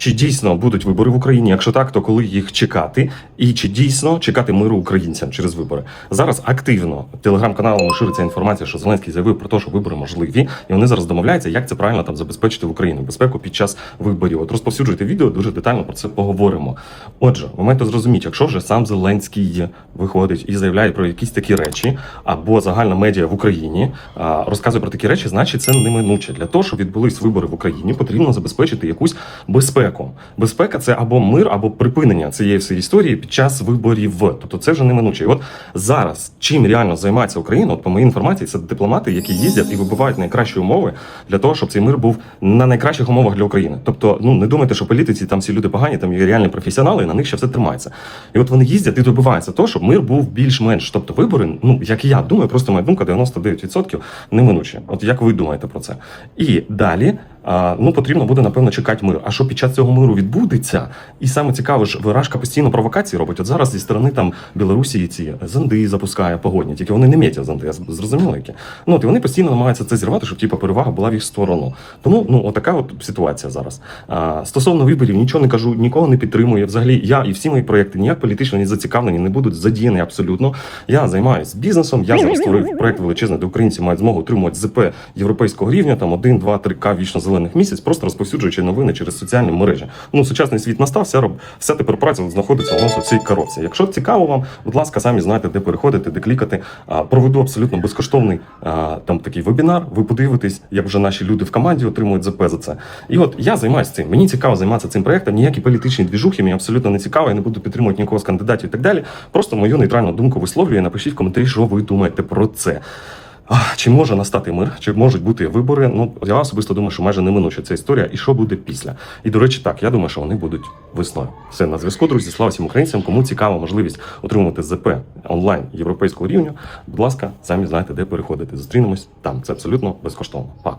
Чи дійсно будуть вибори в Україні? Якщо так, то коли їх чекати? І чи дійсно чекати миру українцям через вибори? Зараз активно телеграм-каналами шириться інформація, що Зеленський заявив про те, що вибори можливі, і вони зараз домовляються, як це правильно там забезпечити в Україну безпеку під час виборів. От розповсюджуйте відео, дуже детально про це поговоримо. Отже, ви маєте зрозуміти, якщо вже сам Зеленський виходить і заявляє про якісь такі речі, або загальна медіа в Україні розказує про такі речі, значить це неминуче. Для того, щоб відбулись вибори в Україні, потрібно забезпечити якусь безпеку. Безпека це або мир, або припинення цієї всієї історії під час виборів. Тобто це вже неминуче. І от зараз чим реально займається Україна, от по моїй інформації, це дипломати, які їздять і вибивають найкращі умови для того, щоб цей мир був на найкращих умовах для України. Тобто, ну не думайте, що політиці там всі люди погані, там є реальні професіонали, і на них ще все тримається. І от вони їздять і добиваються того, щоб мир був більш-менш. Тобто вибори, ну як я думаю, просто моя думка 99% неминучі. От як ви думаєте про це? І далі. Ну, потрібно буде напевно чекати мир. А що під час цього миру відбудеться? І саме цікаве ж, Вирашка постійно провокації робить. От зараз зі сторони там Білорусі ці зонди запускає погодні, тільки вони не м'ятять зонди, я зрозуміло які. Ну от і вони постійно намагаються це зірвати, щоб типу, перевага була в їх сторону. Тому ну отака от ситуація зараз. А, стосовно виборів, нічого не кажу, нікого не підтримую. Взагалі, я і всі мої проекти ніяк політично не зацікавлені, не будуть задіяні абсолютно. Я займаюся бізнесом. Я зараз створив проект величезний, де українці мають змогу отримувати ЗП європейського рівня, там 1, 2, 3 к вічно зелених місяць, просто розповсюджуючи новини через соціальні мережі. Ну, сучасний світ настав, вся, роб- вся тепер праця знаходиться у нас у цій коробці. Якщо цікаво вам, будь ласка, самі знаєте, де переходити, де клікати. А, Проведу абсолютно безкоштовний а, там такий вебінар. Ви подивитесь, як вже наші люди в команді отримують ЗП за це. І от я займаюся цим. Мені цікаво займатися цим проектом. Ніякі політичні двіжухи мені абсолютно не цікаво. Я не буду підтримувати нікого з кандидатів і так далі. Просто мою нейтральну думку висловлюю. Напишіть в коментарі, що ви думаєте про це. Чи може настати мир, чи можуть бути вибори? Ну я особисто думаю, що майже неминуча ця історія, і що буде після. І до речі, так я думаю, що вони будуть весною. Все на зв'язку, друзі. Слава всім українцям. Кому цікава можливість отримувати ЗП онлайн європейського рівня. Будь ласка, самі знаєте, де переходити. Зустрінемось там. Це абсолютно безкоштовно. Па.